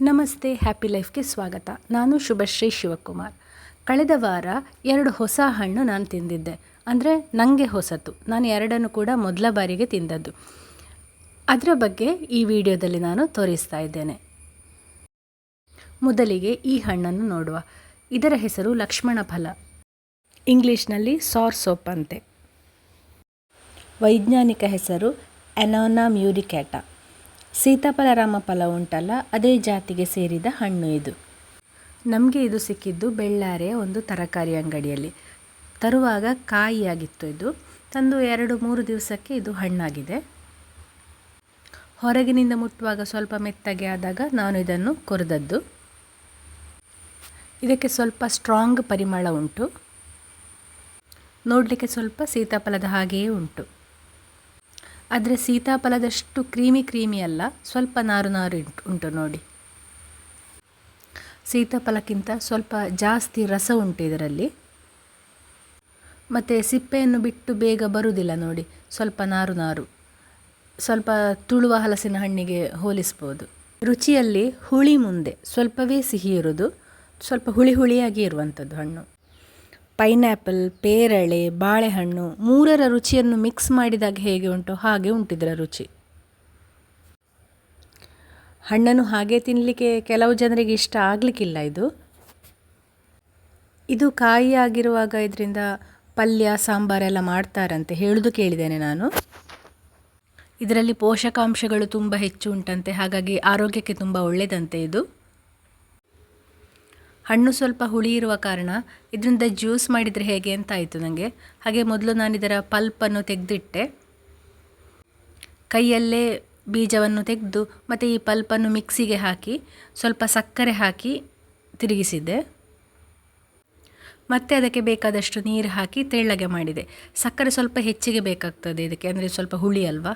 ನಮಸ್ತೆ ಹ್ಯಾಪಿ ಲೈಫ್ಗೆ ಸ್ವಾಗತ. ನಾನು ಶುಭಶ್ರೀ ಶಿವಕುಮಾರ್. ಕಳೆದ ವಾರ ಎರಡು ಹೊಸ ಹಣ್ಣು ನಾನು ತಿಂದಿದ್ದೆ. ಅಂದರೆ ನನಗೆ ಹೊಸತು. ನಾನು ಎರಡನ್ನು ಕೂಡ ಮೊದಲ ಬಾರಿಗೆ ತಿಂದದ್ದು. ಅದರ ಬಗ್ಗೆ ಈ ವಿಡಿಯೋದಲ್ಲಿ ನಾನು ತೋರಿಸ್ತಾ ಇದ್ದೇನೆ. ಮೊದಲಿಗೆ ಈ ಹಣ್ಣನ್ನು ನೋಡುವ. ಇದರ ಹೆಸರು ಲಕ್ಷ್ಮಣ ಫಲ. ಇಂಗ್ಲೀಷ್ನಲ್ಲಿ ಸಾರ್ ಸೋಪ್ ಅಂತೆ. ವೈಜ್ಞಾನಿಕ ಹೆಸರು ಅನೋನಾ ಮ್ಯೂರಿಕ್ಯಾಟ ಸೀತಾಫಲ ರಾಮಫಲ ಉಂಟಲ್ಲ, ಅದೇ ಜಾತಿಗೆ ಸೇರಿದ ಹಣ್ಣು ಇದು. ನಮಗೆ ಇದು ಸಿಕ್ಕಿದ್ದು ಬೆಳ್ಳಾರೆಯ ಒಂದು ತರಕಾರಿ ಅಂಗಡಿಯಲ್ಲಿ. ತರುವಾಗ ಕಾಯಿಯಾಗಿತ್ತು ಇದು. ತಂದು ಎರಡು ಮೂರು ದಿವಸಕ್ಕೆ ಇದು ಹಣ್ಣಾಗಿದೆ. ಹೊರಗಿನಿಂದ ಮುಟ್ಟುವಾಗ ಸ್ವಲ್ಪ ಮೆತ್ತಗೆ ಆದಾಗ ನಾನು ಇದನ್ನು ಕೊರೆದದ್ದು. ಇದಕ್ಕೆ ಸ್ವಲ್ಪ ಸ್ಟ್ರಾಂಗ್ ಪರಿಮಳ ಉಂಟು. ನೋಡಲಿಕ್ಕೆ ಸ್ವಲ್ಪ ಸೀತಾಫಲದ ಹಾಗೆಯೇ ಉಂಟು. ಆದರೆ ಸೀತಾಫಲದಷ್ಟು ಕ್ರೀಮಿ ಕ್ರೀಮಿ ಅಲ್ಲ, ಸ್ವಲ್ಪ ನಾರು ನಾರು ಉಂಟು ನೋಡಿ. ಸೀತಾಫಲಕ್ಕಿಂತ ಸ್ವಲ್ಪ ಜಾಸ್ತಿ ರಸ ಉಂಟು ಇದರಲ್ಲಿ. ಮತ್ತು ಸಿಪ್ಪೆಯನ್ನು ಬಿಟ್ಟು ಬೇಗ ಬರುವುದಿಲ್ಲ ನೋಡಿ, ಸ್ವಲ್ಪ ನಾರು ನಾರು. ಸ್ವಲ್ಪ ತುಳುವ ಹಲಸಿನ ಹಣ್ಣಿಗೆ ಹೋಲಿಸ್ಬೋದು. ರುಚಿಯಲ್ಲಿ ಹುಳಿ ಮುಂದೆ, ಸ್ವಲ್ಪವೇ ಸಿಹಿ ಇರೋದು ಸ್ವಲ್ಪ ಹುಳಿ ಹುಳಿಯಾಗಿ ಇರುವಂಥದ್ದು ಹಣ್ಣು. ಪೈನ್ಯಾಪಲ್ ಪೇರಳೆ, ಬಾಳೆಹಣ್ಣು ಮೂರರ ರುಚಿಯನ್ನು ಮಿಕ್ಸ್ ಮಾಡಿದಾಗ ಹೇಗೆ ಉಂಟು? ಹಾಗೆ ಉಂಟಿದ್ರ ರುಚಿ. ಹಣ್ಣನ್ನು ಹಾಗೆ ತಿನ್ನಲಿಕ್ಕೆ ಕೆಲವು ಜನರಿಗೆ ಇಷ್ಟ ಆಗಲಿಕ್ಕಿಲ್ಲ ಇದು. ಇದು ಕಾಯಿ ಆಗಿರುವಾಗ ಇದರಿಂದ ಪಲ್ಯ ಸಾಂಬಾರೆಲ್ಲ ಮಾಡ್ತಾರಂತೆ. ಹೇಳೋದು ಕೇಳಿದ್ದೇನೆ ನಾನು. ಇದರಲ್ಲಿ ಪೋಷಕಾಂಶಗಳು ತುಂಬ ಹೆಚ್ಚು ಉಂಟಂತೆ. ಹಾಗಾಗಿ ಆರೋಗ್ಯಕ್ಕೆ ತುಂಬ ಒಳ್ಳೆಯದಂತೆ ಇದು. ಹಣ್ಣು ಸ್ವಲ್ಪ ಹುಳಿ ಇರುವ ಕಾರಣ ಇದರಿಂದ ಜ್ಯೂಸ್ ಮಾಡಿದರೆ ಹೇಗೆ ಅಂತ ಆಯಿತು ನನಗೆ ಹಾಗೆ ಮೊದಲು ನಾನು ಇದರ ಪಲ್ಪನ್ನು ತೆಗೆದಿಟ್ಟೆ. ಕೈಯಲ್ಲೇ ಬೀಜವನ್ನು ತೆಗೆದು ಮತ್ತು ಈ ಪಲ್ಪನ್ನು ಮಿಕ್ಸಿಗೆ ಹಾಕಿ ಸ್ವಲ್ಪ ಸಕ್ಕರೆ ಹಾಕಿ ತಿರುಗಿಸಿದ್ದೆ. ಮತ್ತೆ ಅದಕ್ಕೆ ಬೇಕಾದಷ್ಟು ನೀರು ಹಾಕಿ ತೆಳ್ಳಗೆ ಮಾಡಿದೆ. ಸಕ್ಕರೆ ಸ್ವಲ್ಪ ಹೆಚ್ಚಿಗೆ ಬೇಕಾಗ್ತದೆ ಇದಕ್ಕೆ, ಅಂದರೆ ಸ್ವಲ್ಪ ಹುಳಿ ಅಲ್ವಾ?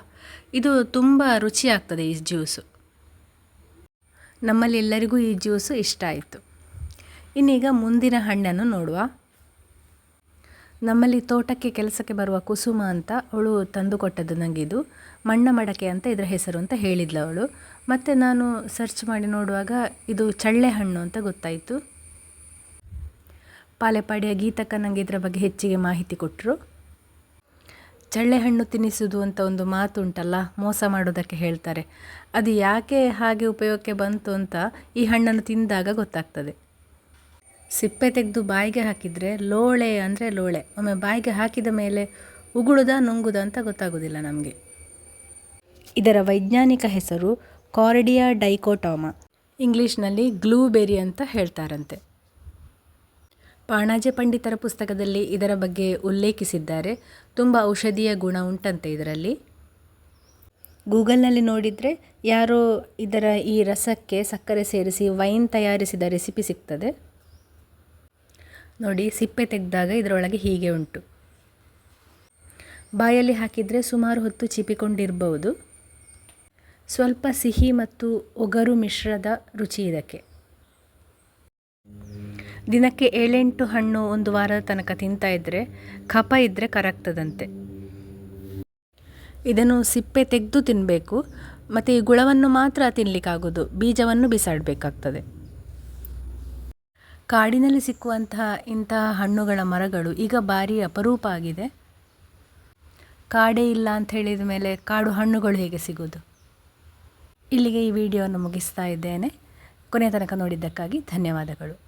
ಇದು ತುಂಬ ರುಚಿಯಾಗ್ತದೆ ಈ ಜ್ಯೂಸು. ನಮ್ಮಲ್ಲಿ ಎಲ್ಲರಿಗೂ ಈ ಜ್ಯೂಸು ಇಷ್ಟ ಆಯಿತು. ಇನ್ನೀಗ ಮುಂದಿನ ಹಣ್ಣನ್ನು ನೋಡುವ. ನಮ್ಮಲ್ಲಿ ತೋಟಕ್ಕೆ ಕೆಲಸಕ್ಕೆ ಬರುವ ಕುಸುಮ ಅಂತ ಅವಳು ತಂದು ಕೊಟ್ಟದ್ದು ನನಗೆ ಇದು ಮಣ್ಣ ಮಡಕೆ ಅಂತ ಇದರ ಹೆಸರು ಅಂತ ಹೇಳಿದ್ಲು ಅವಳು. ಮತ್ತು ನಾನು ಸರ್ಚ್ ಮಾಡಿ ನೋಡುವಾಗ ಇದು ಚಳ್ಳೆ ಹಣ್ಣು ಅಂತ ಗೊತ್ತಾಯಿತು. ಪಾಲೆಪಾಡಿಯ ಗೀತಕ್ಕ ನನಗೆ ಇದರ ಬಗ್ಗೆ ಹೆಚ್ಚಿಗೆ ಮಾಹಿತಿ ಕೊಟ್ಟರು ಚಳ್ಳೆ ಹಣ್ಣು ತಿನ್ನಿಸುವುದು ಅಂತ ಒಂದು ಮಾತು ಉಂಟಲ್ಲ ಮೋಸ ಮಾಡೋದಕ್ಕೆ ಹೇಳ್ತಾರೆ. ಅದು ಯಾಕೆ ಹಾಗೆ ಉಪಯೋಗಕ್ಕೆ ಬಂತು ಅಂತ ಈ ಹಣ್ಣನ್ನು ತಿಂದಾಗ ಗೊತ್ತಾಗ್ತದೆ. ಸಿಪ್ಪೆ ತೆಗೆದು ಬಾಯಿಗೆ ಹಾಕಿದರೆ ಲೋಳೆ ಅಂದರೆ ಲೋಳೆ. ಒಮ್ಮೆ ಬಾಯಿಗೆ ಹಾಕಿದ ಮೇಲೆ ಉಗುಳುದ ನುಂಗುದ ಅಂತ ಗೊತ್ತಾಗೋದಿಲ್ಲ ನಮಗೆ. ಇದರ ವೈಜ್ಞಾನಿಕ ಹೆಸರು ಕಾರಿಡಿಯಾ ಡೈಕೋಟಾಮಾ. ಇಂಗ್ಲೀಷ್ನಲ್ಲಿ ಗ್ಲೂಬೆರಿ ಅಂತ ಹೇಳ್ತಾರಂತೆ. ಪಾಣಾಜೆ ಪಂಡಿತರ ಪುಸ್ತಕದಲ್ಲಿ ಇದರ ಬಗ್ಗೆ ಉಲ್ಲೇಖಿಸಿದ್ದಾರೆ. ತುಂಬ ಔಷಧೀಯ ಗುಣ ಉಂಟಂತೆ ಇದರಲ್ಲಿ. ಗೂಗಲ್ನಲ್ಲಿ ನೋಡಿದರೆ ಯಾರೋ ಇದರ ಈ ರಸಕ್ಕೆ ಸಕ್ಕರೆ ಸೇರಿಸಿ ವೈನ್ ತಯಾರಿಸಿದ ರೆಸಿಪಿ ಸಿಗ್ತದೆ. ನೋಡಿ ಸಿಪ್ಪೆ ತೆಗೆದಾಗ ಇದರೊಳಗೆ ಹೀಗೆ ಉಂಟು. ಬಾಯಲ್ಲಿ ಹಾಕಿದರೆ ಸುಮಾರು ಹೊತ್ತು ಚಿಪಿಕೊಂಡಿರಬಹುದು ಸ್ವಲ್ಪ ಸಿಹಿ ಮತ್ತು ಒಗರು ಮಿಶ್ರದ ರುಚಿ ಇದಕ್ಕೆ. ದಿನಕ್ಕೆ ಏಳೆಂಟು ಹಣ್ಣು ಒಂದು ವಾರದ ತನಕ ತಿಂತಾ ಇದ್ದರೆ ಕಫ ಇದ್ದರೆ ಕರಗ್ತದಂತೆ. ಇದನ್ನು ಸಿಪ್ಪೆ ತೆಗೆದು ತಿನ್ನಬೇಕು ಮತ್ತು ಈ ಗುಳವನ್ನು ಮಾತ್ರ ತಿನ್ನಲಿಕ್ಕಾಗೋದು ಬೀಜವನ್ನು ಬಿಸಾಡಬೇಕಾಗ್ತದೆ. ಕಾಡಿನಲ್ಲಿ ಸಿಕ್ಕುವಂತಹ ಇಂತಹ ಹಣ್ಣುಗಳ ಮರಗಳು ಈಗ ಭಾರಿ ಅಪರೂಪ ಆಗಿದೆ. ಕಾಡೇ ಇಲ್ಲ ಅಂತ ಹೇಳಿದ ಮೇಲೆ ಕಾಡು ಹಣ್ಣುಗಳು ಹೇಗೆ ಸಿಗೋದು ಇಲ್ಲಿಗೆ ಈ ವಿಡಿಯೋವನ್ನು ಮುಗಿಸ್ತಾ ಇದ್ದೇನೆ. ಕೊನೆಯ ತನಕ ನೋಡಿದ್ದಕ್ಕಾಗಿ ಧನ್ಯವಾದಗಳು.